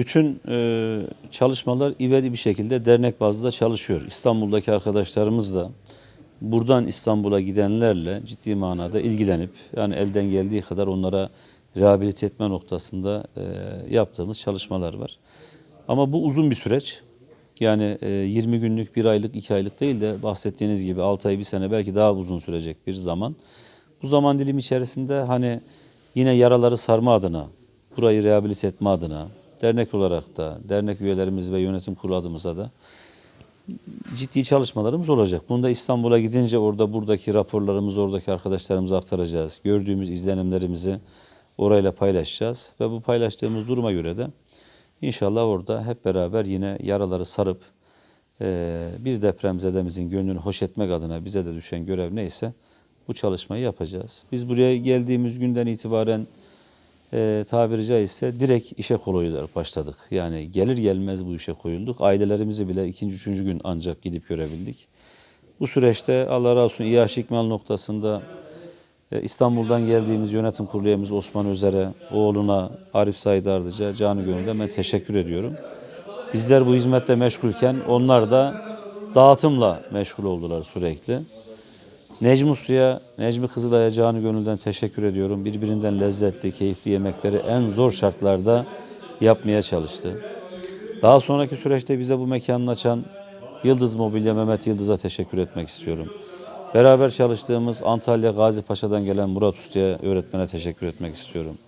Bütün e, çalışmalar ivedi bir şekilde dernek bazında çalışıyor. İstanbul'daki arkadaşlarımız da buradan İstanbul'a gidenlerle ciddi manada ilgilenip yani elden geldiği kadar onlara rehabilite etme noktasında e, yaptığımız çalışmalar var. Ama bu uzun bir süreç. Yani e, 20 günlük, bir aylık, iki aylık değil de bahsettiğiniz gibi 6 ay, bir sene belki daha uzun sürecek bir zaman. Bu zaman dilimi içerisinde hani yine yaraları sarma adına, burayı rehabilite etme adına, dernek olarak da, dernek üyelerimiz ve yönetim kurulu adımıza da ciddi çalışmalarımız olacak. Bunu da İstanbul'a gidince orada buradaki raporlarımızı oradaki arkadaşlarımıza aktaracağız. Gördüğümüz izlenimlerimizi orayla paylaşacağız ve bu paylaştığımız duruma göre de inşallah orada hep beraber yine yaraları sarıp eee, bir depremzedemizin gönlünü hoş etmek adına bize de düşen görev neyse bu çalışmayı yapacağız. Biz buraya geldiğimiz günden itibaren e, tabiri caizse direkt işe koyuyorlar başladık. Yani gelir gelmez bu işe koyulduk. Ailelerimizi bile ikinci, üçüncü gün ancak gidip görebildik. Bu süreçte Allah razı olsun İyaş İkmal noktasında e, İstanbul'dan geldiğimiz yönetim kurulu Osman Özer'e, oğluna Arif Said Ardıç'a canı gönülden ben teşekkür ediyorum. Bizler bu hizmetle meşgulken onlar da dağıtımla meşgul oldular sürekli. Necmi Uslu'ya, Necmi Kızılay'a canı gönülden teşekkür ediyorum. Birbirinden lezzetli, keyifli yemekleri en zor şartlarda yapmaya çalıştı. Daha sonraki süreçte bize bu mekanını açan Yıldız Mobilya Mehmet Yıldız'a teşekkür etmek istiyorum. Beraber çalıştığımız Antalya Gazi Paşa'dan gelen Murat Usta'ya öğretmene teşekkür etmek istiyorum.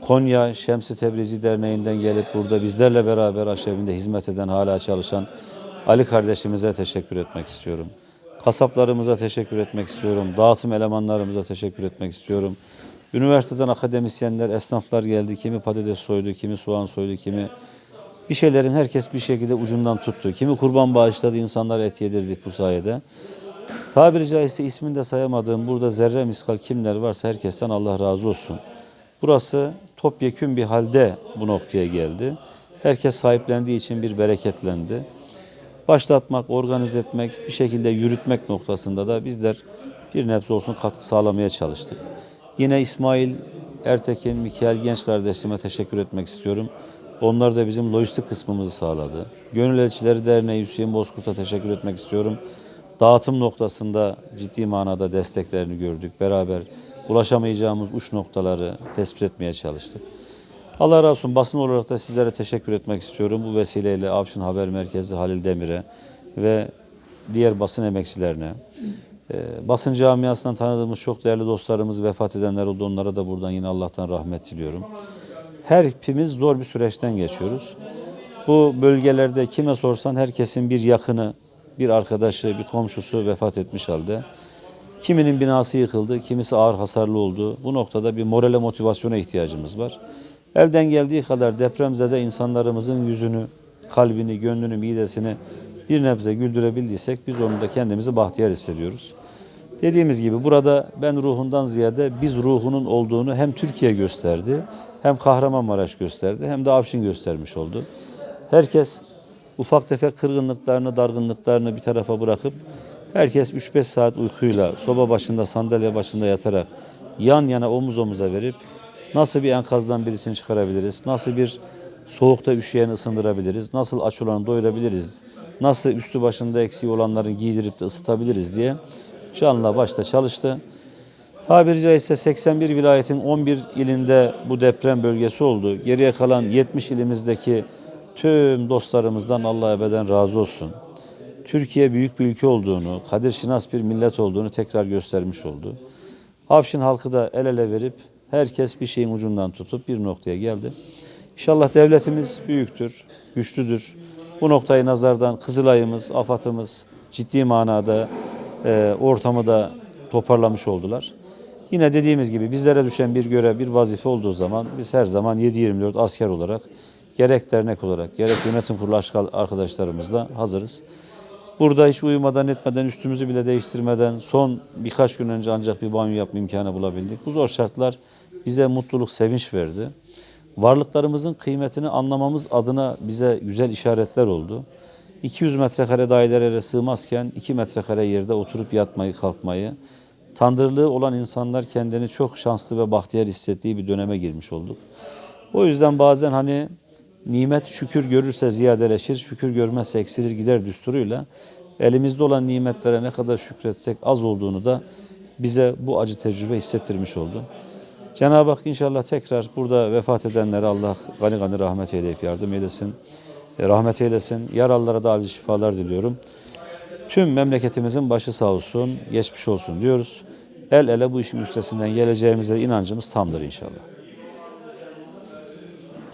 Konya Şemsi Tebrizi Derneği'nden gelip burada bizlerle beraber aşevinde hizmet eden, hala çalışan Ali kardeşimize teşekkür etmek istiyorum. Kasaplarımıza teşekkür etmek istiyorum. Dağıtım elemanlarımıza teşekkür etmek istiyorum. Üniversiteden akademisyenler, esnaflar geldi. Kimi patates soydu, kimi soğan soydu, kimi bir şeylerin herkes bir şekilde ucundan tuttu. Kimi kurban bağışladı, insanlar et yedirdik bu sayede. Tabiri caizse ismini de sayamadığım burada zerre miskal kimler varsa herkesten Allah razı olsun. Burası topyekün bir halde bu noktaya geldi. Herkes sahiplendiği için bir bereketlendi. Başlatmak, organize etmek, bir şekilde yürütmek noktasında da bizler bir nebze olsun katkı sağlamaya çalıştık. Yine İsmail Ertekin, Mikael Genç kardeşime teşekkür etmek istiyorum. Onlar da bizim lojistik kısmımızı sağladı. Gönül Elçileri Derneği Hüseyin Bozkurt'a teşekkür etmek istiyorum. Dağıtım noktasında ciddi manada desteklerini gördük. Beraber ulaşamayacağımız uç noktaları tespit etmeye çalıştık. Allah razı olsun basın olarak da sizlere teşekkür etmek istiyorum. Bu vesileyle Avşin Haber Merkezi Halil Demir'e ve diğer basın emekçilerine, e, basın camiasından tanıdığımız çok değerli dostlarımız vefat edenler oldu. Onlara da buradan yine Allah'tan rahmet diliyorum. Her hepimiz zor bir süreçten geçiyoruz. Bu bölgelerde kime sorsan herkesin bir yakını, bir arkadaşı, bir komşusu vefat etmiş halde. Kiminin binası yıkıldı, kimisi ağır hasarlı oldu. Bu noktada bir morale motivasyona ihtiyacımız var. Elden geldiği kadar depremzede insanlarımızın yüzünü, kalbini, gönlünü, midesini bir nebze güldürebildiysek biz onu da kendimizi bahtiyar hissediyoruz. Dediğimiz gibi burada ben ruhundan ziyade biz ruhunun olduğunu hem Türkiye gösterdi, hem Kahramanmaraş gösterdi, hem de Afşin göstermiş oldu. Herkes ufak tefek kırgınlıklarını, dargınlıklarını bir tarafa bırakıp herkes 3-5 saat uykuyla soba başında, sandalye başında yatarak yan yana omuz omuza verip nasıl bir enkazdan birisini çıkarabiliriz, nasıl bir soğukta üşüyeni ısındırabiliriz, nasıl aç olanı doyurabiliriz, nasıl üstü başında eksiği olanları giydirip de ısıtabiliriz diye canla başta çalıştı. Tabiri caizse 81 vilayetin 11 ilinde bu deprem bölgesi oldu. Geriye kalan 70 ilimizdeki tüm dostlarımızdan Allah ebeden razı olsun. Türkiye büyük bir ülke olduğunu, kadir şinas bir millet olduğunu tekrar göstermiş oldu. Afşin halkı da el ele verip herkes bir şeyin ucundan tutup bir noktaya geldi. İnşallah devletimiz büyüktür, güçlüdür. Bu noktayı nazardan Kızılay'ımız, AFAD'ımız ciddi manada e, ortamı da toparlamış oldular. Yine dediğimiz gibi bizlere düşen bir görev, bir vazife olduğu zaman biz her zaman 7-24 asker olarak gerek dernek olarak gerek yönetim kurulu arkadaşlarımızla hazırız. Burada hiç uyumadan etmeden üstümüzü bile değiştirmeden son birkaç gün önce ancak bir banyo yapma imkanı bulabildik. Bu zor şartlar bize mutluluk, sevinç verdi. Varlıklarımızın kıymetini anlamamız adına bize güzel işaretler oldu. 200 metrekare dairelere sığmazken 2 metrekare yerde oturup yatmayı, kalkmayı, tandırlığı olan insanlar kendini çok şanslı ve bahtiyar hissettiği bir döneme girmiş olduk. O yüzden bazen hani nimet şükür görürse ziyadeleşir, şükür görmezse eksilir gider düsturuyla elimizde olan nimetlere ne kadar şükretsek az olduğunu da bize bu acı tecrübe hissettirmiş oldu. Cenab-ı Hak inşallah tekrar burada vefat edenlere Allah gani gani rahmet eyleyip yardım eylesin. e, Rahmet eylesin. Yaralılara da acil şifalar diliyorum. Tüm memleketimizin başı sağ olsun, geçmiş olsun diyoruz. El ele bu işin üstesinden geleceğimize inancımız tamdır inşallah.